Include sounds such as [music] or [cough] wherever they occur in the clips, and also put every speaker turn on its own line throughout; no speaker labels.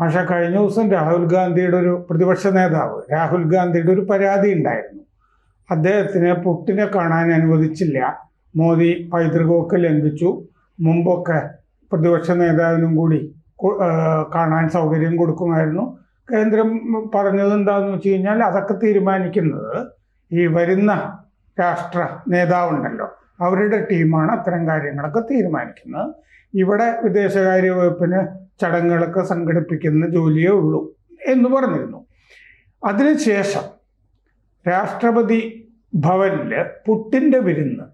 പക്ഷെ കഴിഞ്ഞ ദിവസം രാഹുൽ ഗാന്ധിയുടെ ഒരു പ്രതിപക്ഷ നേതാവ് രാഹുൽ ഗാന്ധിയുടെ ഒരു പരാതി ഉണ്ടായിരുന്നു. അദ്ദേഹത്തിന് പുട്ടിനെ കാണാൻ അനുവദിച്ചില്ല. മോദി പൈതൃകമൊക്കെ ലംഘിച്ചു. മുമ്പൊക്കെ പ്രതിപക്ഷ നേതാവിനും കൂടി കാണാൻ സൗകര്യം കൊടുക്കുമായിരുന്നു. കേന്ദ്രം പറഞ്ഞത് എന്താണെന്ന് വെച്ച് കഴിഞ്ഞാൽ അതൊക്കെ തീരുമാനിക്കുന്നത് ഈ വരുന്ന രാഷ്ട്ര നേതാവുണ്ടല്ലോ. അവരുടെ ടീമാണ് അത്തരം കാര്യങ്ങളൊക്കെ തീരുമാനിക്കുന്നത്. ഇവിടെ വിദേശകാര്യ വകുപ്പിന് ചടങ്ങുകളൊക്കെ സംഘടിപ്പിക്കുന്ന ജോലിയേ ഉള്ളൂ എന്ന് പറഞ്ഞിരുന്നു. അതിനുശേഷം രാഷ്ട്രപതി ഭവനിൽ പുട്ടിന്റെ വിരുന്ന്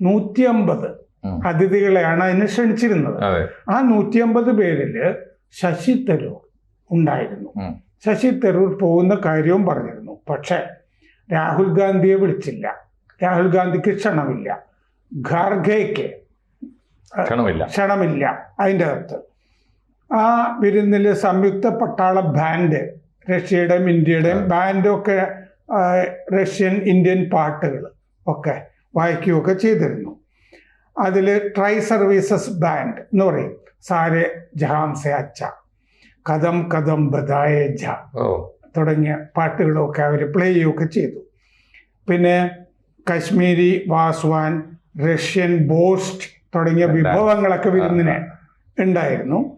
നൂറ്റി അമ്പത്. അതിഥികളെയാണ് അതിന് ക്ഷണിച്ചിരുന്നത്. ആ നൂറ്റി അമ്പത് പേരിൽ ശശി തരൂർ ഉണ്ടായിരുന്നു. ശശി തരൂർ പോകുന്ന കാര്യവും പറഞ്ഞിരുന്നു. പക്ഷേ രാഹുൽ ഗാന്ധിയെ വിളിച്ചില്ല. രാഹുൽ ഗാന്ധിക്ക് ക്ഷണമില്ല. ഖാർഗയ്ക്ക്
ക്ഷണമില്ല.
ക്ഷണമില്ല. അതിന്റെ അകത്ത് ആ വിരുന്നിൽ സംയുക്ത പട്ടാള ബാൻഡ് റഷ്യയുടെയും ഇന്ത്യയുടെയും ബാൻഡൊക്കെ റഷ്യൻ ഇന്ത്യൻ പാട്ടുകൾ ഒക്കെ വായിക്കുകയൊക്കെ ചെയ്തിരുന്നു. അതിൽ ട്രൈ സർവീസസ് ബാൻഡ് എന്ന് പറയും. സാരെ ജഹാം സെ അച്ച കഥം കഥം ബദായ ജ തുടങ്ങിയ പാട്ടുകളൊക്കെ അവർ പ്ലേ ചെയ്യുകയൊക്കെ ചെയ്തു. പിന്നെ കശ്മീരി വാസ്വാൻ റഷ്യൻ ബോസ്റ്റ് തുടങ്ങിയ വിഭവങ്ങളൊക്കെ വിരുന്നിന് ഉണ്ടായിരുന്നു.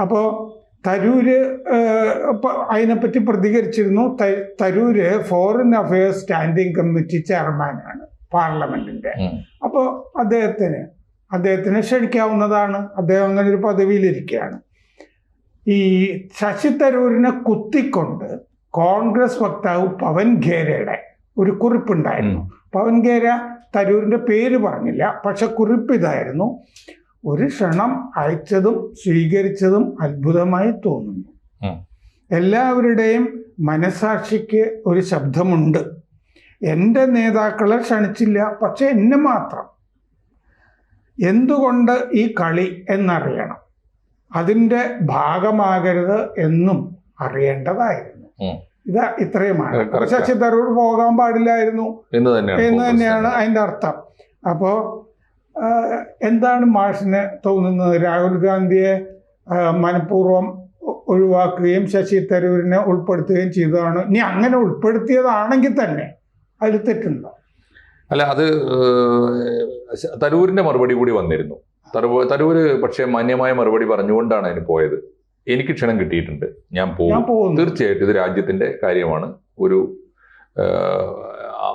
അപ്പോൾ തരൂര് അതിനെപ്പറ്റി പ്രതികരിച്ചിരുന്നു. Tharoor foreign affairs standing committee ചെയർമാനാണ് പാർലമെന്റിന്റെ. അപ്പോൾ അദ്ദേഹത്തിന് അദ്ദേഹത്തിന് ക്ഷണിക്കാവുന്നതാണ്. അദ്ദേഹം അങ്ങനെ ഒരു പദവിയിലിരിക്കുകയാണ്. ഈ ശശി തരൂരിനെ കുത്തിക്കൊണ്ട് കോൺഗ്രസ് വക്താവ് പവൻ ഖേരയുടെ ഒരു കുറിപ്പുണ്ടായിരുന്നു. പവൻ ഖേര തരൂരിന്റെ പേര് പറഞ്ഞില്ല പക്ഷെ കുറിപ്പ് ഇതായിരുന്നു ഒരു ക്ഷണം അയച്ചതും സ്വീകരിച്ചതും അത്ഭുതമായി തോന്നുന്നു. എല്ലാവരുടെയും മനസാക്ഷിക്ക് ഒരു ശബ്ദമുണ്ട്. എന്റെ നേതാക്കളെ ക്ഷണിച്ചില്ല പക്ഷെ എന്നെ മാത്രം. എന്തുകൊണ്ട് ഈ കളി എന്നറിയണം. അതിന്റെ ഭാഗമാകരുത് എന്നും അറിയേണ്ടതായിരുന്നു.
ഇതാ
ഇത് ഇത്രയുമാണ്. ശശി തരൂർ പോകാൻ പാടില്ലായിരുന്നു
എന്ന് തന്നെയാണ്
അതിന്റെ അർത്ഥം. അപ്പോൾ എന്താണ് മാഷിന് തോന്നുന്നത്? രാഹുൽ ഗാന്ധിയെ മനഃപൂർവം ഒഴിവാക്കുകയും ശശി തരൂരിനെ ഉൾപ്പെടുത്തുകയും ചെയ്തതാണ്. ഇനി അങ്ങനെ ഉൾപ്പെടുത്തിയതാണെങ്കിൽ തന്നെ അതിൽ തെറ്റുണ്ടോ?
അല്ല അത് തരൂരിന്റെ തരൂരിന്റെ മറുപടി കൂടി വന്നിരുന്നു. തരൂ- തരൂര് പക്ഷേ മാന്യമായ മറുപടി പറഞ്ഞുകൊണ്ടാണ് അതിന് പോയത്. എനിക്ക് ക്ഷണം കിട്ടിയിട്ടുണ്ട്. ഞാൻ പോകും. തീർച്ചയായിട്ടും ഇത് രാജ്യത്തിന്റെ കാര്യമാണ്. ഒരു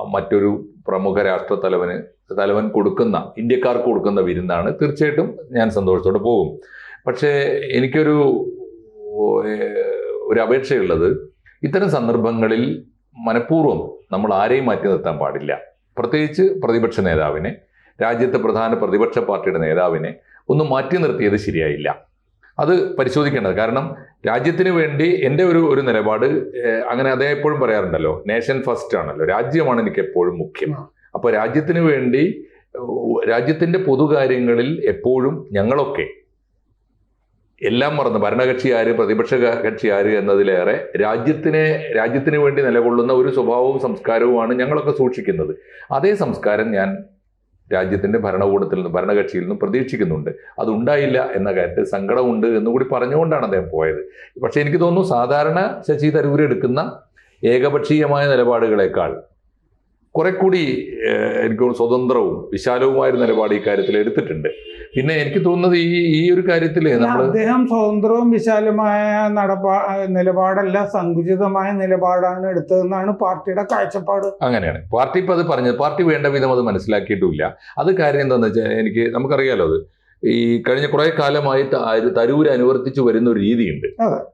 മറ്റൊരു പ്രമുഖ രാഷ്ട്ര തലവന് തലവൻ കൊടുക്കുന്ന ഇന്ത്യക്കാർക്ക് കൊടുക്കുന്ന വിരുന്നാണ്. തീർച്ചയായിട്ടും ഞാൻ സന്തോഷത്തോടെ പോകും. പക്ഷേ എനിക്കൊരു ഒരു അപേക്ഷയുള്ളത് ഇത്തരം സന്ദർഭങ്ങളിൽ മനഃപൂർവം നമ്മൾ ആരെയും മാറ്റി നിർത്താൻ പാടില്ല. പ്രത്യേകിച്ച് പ്രതിപക്ഷ നേതാവിനെ രാജ്യത്തെ പ്രധാന പ്രതിപക്ഷ പാർട്ടിയുടെ നേതാവിനെ ഒന്ന് മാറ്റി നിർത്തിയത് ശരിയായില്ല. അത് പരിശോധിക്കേണ്ടത്. കാരണം രാജ്യത്തിന് വേണ്ടി എന്റെ ഒരു ഒരു നിലപാട് അങ്ങനെ അതേ എപ്പോഴും പറയാറുണ്ടല്ലോ. നേഷൻ ഫസ്റ്റ് ആണല്ലോ. രാജ്യമാണ് എനിക്ക് എപ്പോഴും മുഖ്യം. അപ്പോൾ രാജ്യത്തിന് വേണ്ടി രാജ്യത്തിന്റെ പൊതുകാര്യങ്ങളിൽ എപ്പോഴും ഞങ്ങളൊക്കെ എല്ലാം മറന്ന്. ഭരണകക്ഷി ആര് പ്രതിപക്ഷ കക്ഷി ആര് എന്നതിലേറെ രാജ്യത്തിനെ രാജ്യത്തിന് വേണ്ടി നിലകൊള്ളുന്ന ഒരു സ്വഭാവവും സംസ്കാരവുമാണ് ഞങ്ങളൊക്കെ സൂക്ഷിക്കുന്നത്. അതേ സംസ്കാരം ഞാൻ രാജ്യത്തിന്റെ ഭരണകൂടത്തിൽ നിന്നും ഭരണകക്ഷിയിൽ നിന്നും പ്രതീക്ഷിക്കുന്നുണ്ട്. അതുണ്ടായില്ല എന്ന കാര്യത്തിൽ സങ്കടമുണ്ട് എന്നുകൂടി പറഞ്ഞുകൊണ്ടാണ് അദ്ദേഹം പോയത്. പക്ഷേ എനിക്ക് തോന്നുന്നു സാധാരണ ശശി തരൂർ എടുക്കുന്ന ഏകപക്ഷീയമായ നിലപാടുകളെക്കാൾ കുറെ കൂടി എനിക്ക് സ്വതന്ത്രവും വിശാലവുമായ നിലപാട് ഈ കാര്യത്തിൽ എടുത്തിട്ടുണ്ട്. പിന്നെ എനിക്ക് തോന്നുന്നത് ഈ ഈ ഒരു കാര്യത്തിൽ
അദ്ദേഹം സ്വതന്ത്രവും വിശാലമായ നടപാ നിലപാടല്ല സങ്കുചിതമായ നിലപാടാണ് എടുത്തതെന്നാണ് പാർട്ടിയുടെ കാഴ്ചപ്പാട്.
അങ്ങനെയാണ്. പാർട്ടി ഇപ്പം അത് പറഞ്ഞത് പാർട്ടി വേണ്ട വിധം അത് മനസ്സിലാക്കിയിട്ടില്ല അത് കാര്യം എന്താണെന്ന് വെച്ചാൽ എനിക്ക് നമുക്കറിയാലോ അത്. ഈ കഴിഞ്ഞ കുറേ കാലമായി ത- തരൂര് അനുവർത്തിച്ചു വരുന്ന ഒരു രീതിയുണ്ട്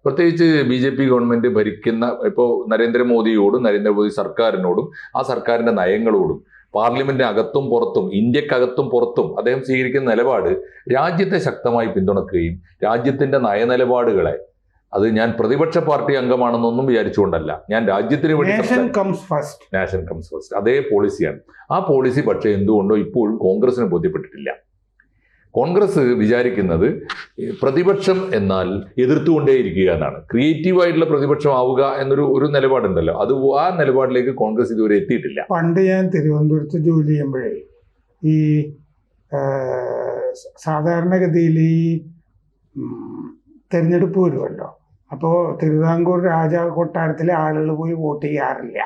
പ്രത്യേകിച്ച് ബി ജെ പി ഗവൺമെന്റ് ഭരിക്കുന്ന ഇപ്പോൾ നരേന്ദ്രമോദിയോടും നരേന്ദ്രമോദി സർക്കാരിനോടും ആ സർക്കാരിന്റെ നയങ്ങളോടും പാർലമെന്റിന് അകത്തും പുറത്തും ഇന്ത്യക്കകത്തും പുറത്തും അദ്ദേഹം സ്വീകരിക്കുന്ന നിലപാട് രാജ്യത്തെ ശക്തമായി പിന്തുണക്കുകയും രാജ്യത്തിന്റെ നയനിലപാടുകളെ അത് ഞാൻ പ്രതിപക്ഷ പാർട്ടി അംഗമാണെന്നൊന്നും വിചാരിച്ചുകൊണ്ടല്ല. ഞാൻ രാജ്യത്തിന് വേണ്ടി
nation comes first
nation comes first അതേ പോളിസിയാണ് ആ പോളിസി പക്ഷേ എന്തുകൊണ്ടോ ഇപ്പോഴും കോൺഗ്രസിന് ബോധ്യപ്പെട്ടിട്ടില്ല. കോൺഗ്രസ് വിചാരിക്കുന്നത് പ്രതിപക്ഷം എന്നാൽ എതിർത്തുകൊണ്ടേയിരിക്കുക എന്നാണ്. ക്രിയേറ്റീവായിട്ടുള്ള പ്രതിപക്ഷം ആവുക എന്നൊരു ഒരു നിലപാടുണ്ടല്ലോ. അത് ആ നിലപാടിലേക്ക് കോൺഗ്രസ് ഇതുവരെ എത്തിയിട്ടില്ല.
പണ്ട് ഞാൻ തിരുവനന്തപുരത്ത് ജോലി ചെയ്യുമ്പോഴേ ഈ സാധാരണഗതിയിൽ ഈ തെരഞ്ഞെടുപ്പ് വരുമല്ലോ. അപ്പോൾ തിരുവിതാംകൂർ രാജ കൊട്ടാരത്തിലെ ആളുകൾ പോയി വോട്ട് ചെയ്യാറില്ല.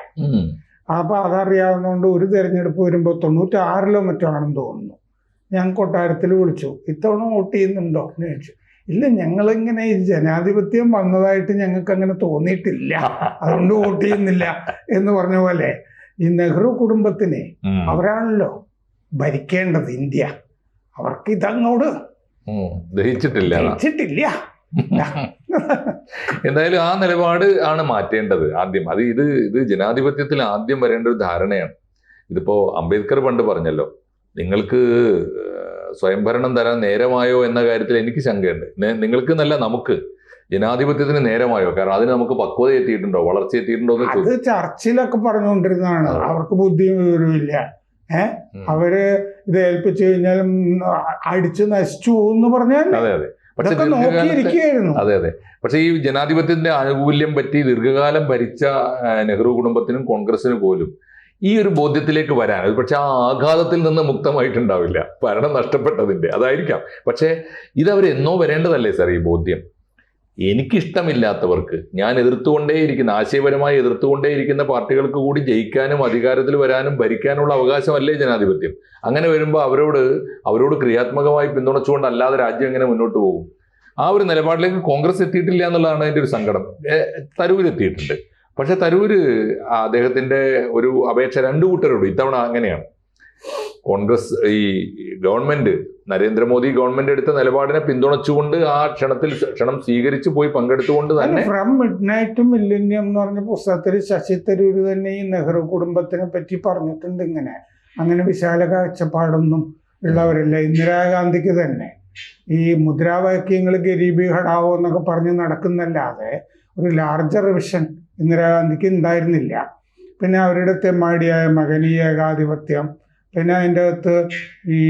അപ്പൊ
അപ്പോൾ അതറിയാവുന്നതുകൊണ്ട് ഒരു തെരഞ്ഞെടുപ്പ് വരുമ്പോൾ തൊണ്ണൂറ്റാറിലോ മറ്റോ ആണെന്ന് തോന്നുന്നു. ഞാൻ കൊട്ടാരത്തിൽ വിളിച്ചു. ഇത്തവണ വോട്ട് ചെയ്യുന്നുണ്ടോ എന്ന് ചോദിച്ചു. ഇല്ല ഞങ്ങളിങ്ങനെ ഈ ജനാധിപത്യം വന്നതായിട്ട് ഞങ്ങൾക്ക് അങ്ങനെ തോന്നിയിട്ടില്ല. അതുകൊണ്ട് വോട്ട് ചെയ്യുന്നില്ല എന്ന് പറഞ്ഞ പോലെ ഈ നെഹ്റു കുടുംബത്തിന് അവരാണല്ലോ ഭരിക്കേണ്ടത് ഇന്ത്യ. അവർക്ക്
ഇതങ്ങോട്. ദഹിച്ചിട്ടില്ല. എന്തായാലും ആ നിലപാട് ആണ് മാറ്റേണ്ടത് ആദ്യം. അത് ഇത് ഇത് ജനാധിപത്യത്തിൽ ആദ്യം വരേണ്ട ഒരു ധാരണയാണ്. ഇതിപ്പോ അംബേദ്കർ പണ്ട് പറഞ്ഞല്ലോ നിങ്ങൾക്ക് സ്വയംഭരണം തരാൻ നേരമായോ എന്ന കാര്യത്തിൽ എനിക്ക് ശങ്കയുണ്ട്. നിങ്ങൾക്ക് നല്ല നമുക്ക്. ജനാധിപത്യത്തിന് നേരമായോ? കാരണം അതിന് നമുക്ക് പക്വത എത്തിയിട്ടുണ്ടോ? വളർച്ച എത്തിയിട്ടുണ്ടോ
അത്
ചർച്ചയിലൊക്കെ
ചർച്ചിലൊക്കെ പറഞ്ഞുകൊണ്ടിരുന്നതാണ്. അവർക്ക് ബുദ്ധിയും വിവരമില്ല ഏഹ്. അവർ ഇത് ഏൽപ്പിച്ചു കഴിഞ്ഞാൽ ഉം, അടിച്ച് നശിച്ചു എന്ന് പറഞ്ഞാൽ
അതെ അതെ. പക്ഷെ അതെ അതെ. പക്ഷെ ഈ ജനാധിപത്യത്തിന്റെ ആനുകൂല്യം പറ്റി ദീർഘകാലം ഭരിച്ച നെഹ്റു കുടുംബത്തിനും കോൺഗ്രസിനും പോലും ഈ ഒരു ബോധ്യത്തിലേക്ക് വരാൻ അത് പക്ഷെ ആ ആഘാതത്തിൽ നിന്ന് മുക്തമായിട്ടുണ്ടാവില്ല ഭരണം നഷ്ടപ്പെട്ടതിന്റെ അതായിരിക്കാം. പക്ഷേ എന്നോ വരേണ്ടതല്ലേ സാർ ഈ ബോധ്യം? എനിക്കിഷ്ടമില്ലാത്തവർക്ക് ഞാൻ എതിർത്തുകൊണ്ടേയിരിക്കുന്ന ആശയപരമായി എതിർത്തുകൊണ്ടേയിരിക്കുന്ന പാർട്ടികൾക്ക് കൂടി ജയിക്കാനും അധികാരത്തിൽ വരാനും ഭരിക്കാനുള്ള അവകാശമല്ലേ ജനാധിപത്യം? അങ്ങനെ വരുമ്പോൾ അവരോട് അവരോട് ക്രിയാത്മകമായി പിന്തുണച്ചുകൊണ്ടല്ലാതെ രാജ്യം എങ്ങനെ മുന്നോട്ട് പോകും? ആ ഒരു നിലപാടിലേക്ക് കോൺഗ്രസ് എത്തിയിട്ടില്ല എന്നുള്ളതാണ് അതിന്റെ ഒരു സങ്കടം. തരൂരെത്തിയിട്ടുണ്ട് പക്ഷെ തരൂര് അദ്ദേഹത്തിന്റെ ഒരു അപേക്ഷ രണ്ടു കൂട്ടരോട് ഇത്തവണ അങ്ങനെയാണ്. കോൺഗ്രസ് ഈ ഗവൺമെന്റ് നരേന്ദ്രമോദി ഗവൺമെന്റ് എടുത്ത നിലപാടിനെ പിന്തുണച്ചുകൊണ്ട് ആ ക്ഷണത്തിൽ ക്ഷണം സ്വീകരിച്ചു പോയി പങ്കെടുത്തുകൊണ്ട് തന്നെ
ഫ്രം മിഡ് നൈറ്റ് മില്ലിന്യം എന്ന് പറഞ്ഞ പുസ്തകത്തിൽ ശശി തരൂര് തന്നെ ഈ നെഹ്റു കുടുംബത്തിനെ പറ്റി പറഞ്ഞിട്ടുണ്ട് ഇങ്ങനെ. അങ്ങനെ വിശാല കാഴ്ചപ്പാടൊന്നും ഉള്ളവരല്ല. ഇന്ദിരാഗാന്ധിക്ക് തന്നെ ഈ മുദ്രാവാക്യങ്ങൾ ഗരീബി ഹടാവോ എന്നൊക്കെ പറഞ്ഞ് നടക്കുന്നല്ലാതെ ഒരു ലാർജർ വിഷൻ ഇന്ദിരാഗാന്ധിക്ക് ഉണ്ടായിരുന്നില്ല. പിന്നെ അവരുടെ തെമ്മാടിയായ മകനീയ ഏകാധിപത്യം പിന്നെ അതിന്റെ അകത്ത് ഈ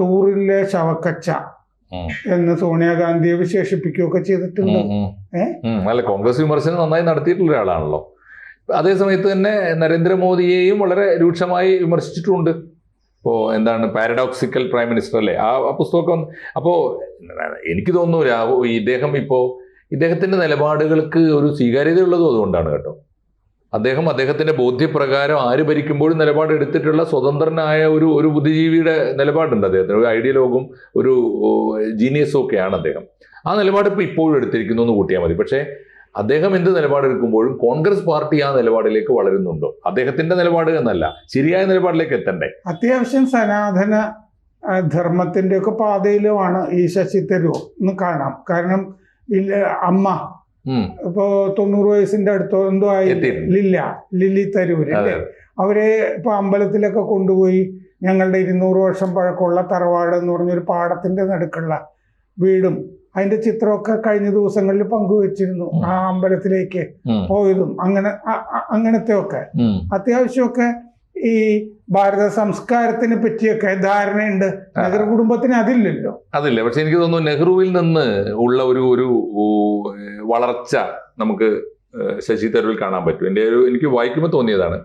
ടൂറിലെ ശവക്കച്ച എന്ന് സോണിയാഗാന്ധിയെ വിശേഷിപ്പിക്കുകയൊക്കെ ചെയ്തിട്ടുണ്ട്.
അല്ല കോൺഗ്രസ് വിമർശനം നന്നായി നടത്തിയിട്ടുള്ള ഒരാളാണല്ലോ. അതേ സമയത്ത് തന്നെ നരേന്ദ്രമോദിയെയും വളരെ രൂക്ഷമായി വിമർശിച്ചിട്ടുമുണ്ട് ഇപ്പോൾ എന്താണ് പാരഡോക്സിക്കൽ പ്രൈം മിനിസ്റ്റർ അല്ലേ? ആ പുസ്തകം പുസ്തകമൊക്കെ വന്ന് അപ്പോ എനിക്ക് തോന്നുന്നു ഇദ്ദേഹം ഇപ്പോ ഇദ്ദേഹത്തിന്റെ നിലപാടുകൾക്ക് ഒരു സ്വീകാര്യതയുള്ളതും അതുകൊണ്ടാണ് കേട്ടോ. അദ്ദേഹം അദ്ദേഹത്തിന്റെ ബോധ്യപ്രകാരം ആര് ഭരിക്കുമ്പോഴും നിലപാട് എടുത്തിട്ടുള്ള സ്വതന്ത്രനായ ഒരു ഒരു ബുദ്ധിജീവിയുടെ നിലപാടുണ്ട് അദ്ദേഹത്തിന്. ഒരു ഐഡിയലോഗും ഒരു ജീനിയസും ഒക്കെയാണ് അദ്ദേഹം. ആ നിലപാട് ഇപ്പോൾ ഇപ്പോഴും എടുത്തിരിക്കുന്നു എന്ന് കൂട്ടിയാൽ മതി. പക്ഷേ അദ്ദേഹം എന്ത് നിലപാടെടുക്കുമ്പോഴും കോൺഗ്രസ് പാർട്ടി ആ നിലപാടിലേക്ക് വളരുന്നുണ്ടോ? അദ്ദേഹത്തിന്റെ നിലപാട് എന്നല്ല ശരിയായ നിലപാടിലേക്ക് എത്തണ്ടേ?
അത്യാവശ്യം സനാതന ധർമ്മത്തിന്റെയൊക്കെ പാതയിലുമാണ് ഈ ശശി തരൂർ എന്ന് കാണാം. കാരണം അമ്മ. ഇപ്പോ തൊണ്ണൂറ് വയസ്സിന്റെ അടുത്തോ എന്തോ ആയി ലില്ല ലില്ലി തരൂര് അവരെ ഇപ്പൊ അമ്പലത്തിലൊക്കെ കൊണ്ടുപോയി ഞങ്ങളുടെ ഇരുന്നൂറ് വർഷം പഴക്കമുള്ള തറവാട് എന്ന് പറഞ്ഞൊരു പാടത്തിന്റെ നടുക്കുള്ള വീടും അതിന്റെ ചിത്രമൊക്കെ കഴിഞ്ഞ ദിവസങ്ങളിൽ പങ്കുവച്ചിരുന്നു ആ അമ്പലത്തിലേക്ക് പോയതും. അങ്ങനെ അങ്ങനത്തെ ഒക്കെ അത്യാവശ്യമൊക്കെ ഈ ഭാരത സംസ്കാരത്തിനെ പറ്റിയൊക്കെ ധാരണയുണ്ട്. നെഹ്റു കുടുംബത്തിന് അതില്ലല്ലോ.
അതില്ല. പക്ഷെ എനിക്ക് തോന്നുന്നു നെഹ്റുവിൽ നിന്ന് ഉള്ള ഒരു ഒരു വളർച്ച നമുക്ക് ശശി തരൂരിൽ കാണാൻ പറ്റും. എന്റെ ഒരു എനിക്ക് വായിക്കുമ്പോൾ തോന്നിയതാണ്.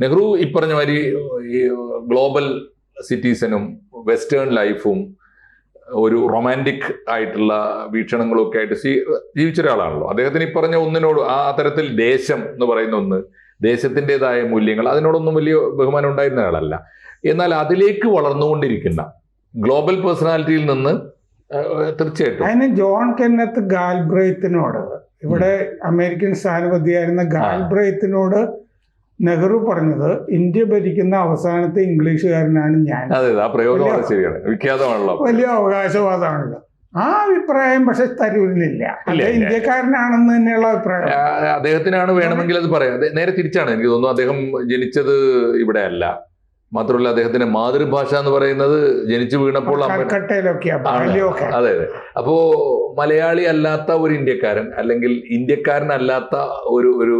നെഹ്റു ഇപ്പറഞ്ഞ മാതിരി ഈ ഗ്ലോബൽ സിറ്റീസനും വെസ്റ്റേൺ ലൈഫും ഒരു റൊമാന്റിക് ആയിട്ടുള്ള വീക്ഷണങ്ങളൊക്കെ ആയിട്ട് ജീവിച്ച ഒരാളാണല്ലോ അദ്ദേഹത്തിന് ഈ പറഞ്ഞ ഒന്നിനോട് ആ തരത്തിൽ ദേശം എന്ന് പറയുന്ന ഒന്ന് ദേശത്തിന്റെതായ മൂല്യങ്ങൾ അതിനോടൊന്നും വലിയ ബഹുമാനം ഉണ്ടായിരുന്ന ആളല്ല. എന്നാൽ അതിലേക്ക് വളർന്നുകൊണ്ടിരിക്കുന്ന ഗ്ലോബൽ പേഴ്സണാലിറ്റിയിൽ നിന്ന് തീർച്ചയായിട്ടും.
അതിന് ജോൺ കെന്നത്ത് ഗാൽബ്രേത്തിനോട് ഇവിടെ അമേരിക്കൻ സ്ഥാനപതിയായിരുന്ന ഗാൽബ്രേത്തിനോട് നെഹ്റു പറഞ്ഞത് ഇന്ത്യ ഭരിക്കുന്ന അവസാനത്തെ ഇംഗ്ലീഷുകാരനാണ് ഞാൻ.
അതെ ആ പ്രയോഗം ശരിയാണ്. വിഖ്യാതമാണല്ലോ.
വലിയ അവകാശവാദമാണല്ലോ. ആ അഭിപ്രായം പക്ഷെ തരൂരിനില്ല. ഇന്ത്യക്കാരനാണെന്ന് തന്നെയുള്ള അഭിപ്രായം.
അദ്ദേഹത്തിനാണ് വേണമെങ്കിൽ അത് പറയാം. നേരെ തിരിച്ചാണ് എനിക്ക് തോന്നുന്നു. അദ്ദേഹം ജനിച്ചത് ഇവിടെ അല്ല. മാത്രമല്ല അദ്ദേഹത്തിന്റെ മാതൃഭാഷ എന്ന് പറയുന്നത് ജനിച്ചു വീണപ്പോൾ അതെ അതെ. അപ്പോ മലയാളി അല്ലാത്ത ഒരു ഇന്ത്യക്കാരൻ അല്ലെങ്കിൽ ഇന്ത്യക്കാരനല്ലാത്ത ഒരു ഒരു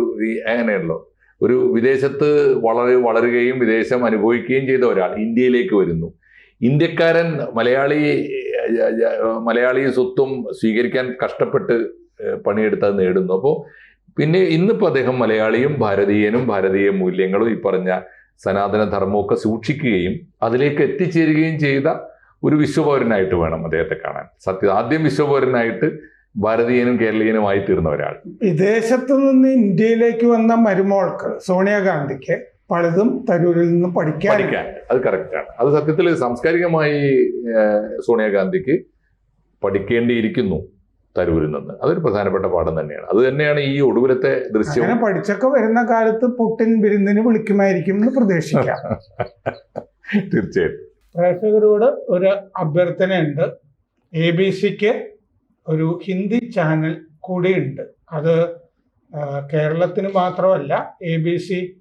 അങ്ങനെയല്ലോ ഒരു വിദേശത്ത് വളരെ വളരുകയും വിദേശം അനുഭവിക്കുകയും ചെയ്ത ഒരാൾ ഇന്ത്യയിലേക്ക് വരുന്നു. ഇന്ത്യക്കാരൻ മലയാളി മലയാളി സ്വത്തും സ്വീകരിക്കാൻ കഷ്ടപ്പെട്ട് പണിയെടുത്താൽ പണിയെടുത്ത് നേടുന്നു. അപ്പോൾ പിന്നെ ഇന്നിപ്പോൾ അദ്ദേഹം മലയാളിയും ഭാരതീയനും ഭാരതീയ മൂല്യങ്ങളും ഈ പറഞ്ഞ സനാതന ധർമ്മമൊക്കെ സൂക്ഷിക്കുകയും അതിലേക്ക് എത്തിച്ചേരുകയും ചെയ്ത ഒരു വിശ്വപൗരനായിട്ട് വേണം അദ്ദേഹത്തെ കാണാൻ. സത്യം ആദ്യം വിശ്വപൗരനായിട്ട് ഭാരതീയനും കേരളീയനുമായി തീർന്ന ഒരാൾ.
വിദേശത്ത് നിന്ന് ഇന്ത്യയിലേക്ക് വന്ന മരുമോൾക്ക് സോണിയാഗാന്ധിക്ക് പലതും തരൂരിൽ നിന്നും പഠിക്കാൻ.
പഠിക്കാൻ. അത് കറക്റ്റാണ് അത് സത്യത്തിൽ സാംസ്കാരികമായി സോണിയാഗാന്ധിക്ക് പഠിക്കേണ്ടിയിരിക്കുന്നു തരൂരിൽ നിന്ന്. അതൊരു പ്രധാനപ്പെട്ട പാഠം തന്നെയാണ്. അത് തന്നെയാണ് ഈ ഒടുവിലത്തെ ദൃശ്യം
പഠിച്ചൊക്കെ വരുന്ന കാലത്ത് പുട്ടിൻ വിരുന്നിന് വിളിക്കുമായിരിക്കും എന്ന് പ്രതീക്ഷിക്കാം. [laughs]
തീർച്ചയായിട്ടും.
പ്രേക്ഷകരോട് ഒരു അഭ്യർത്ഥനയുണ്ട്. എ ബി സിക്ക് ഒരു ഹിന്ദി ചാനൽ കൂടിയുണ്ട്. അത് കേരളത്തിന് മാത്രമല്ല എ ബി സി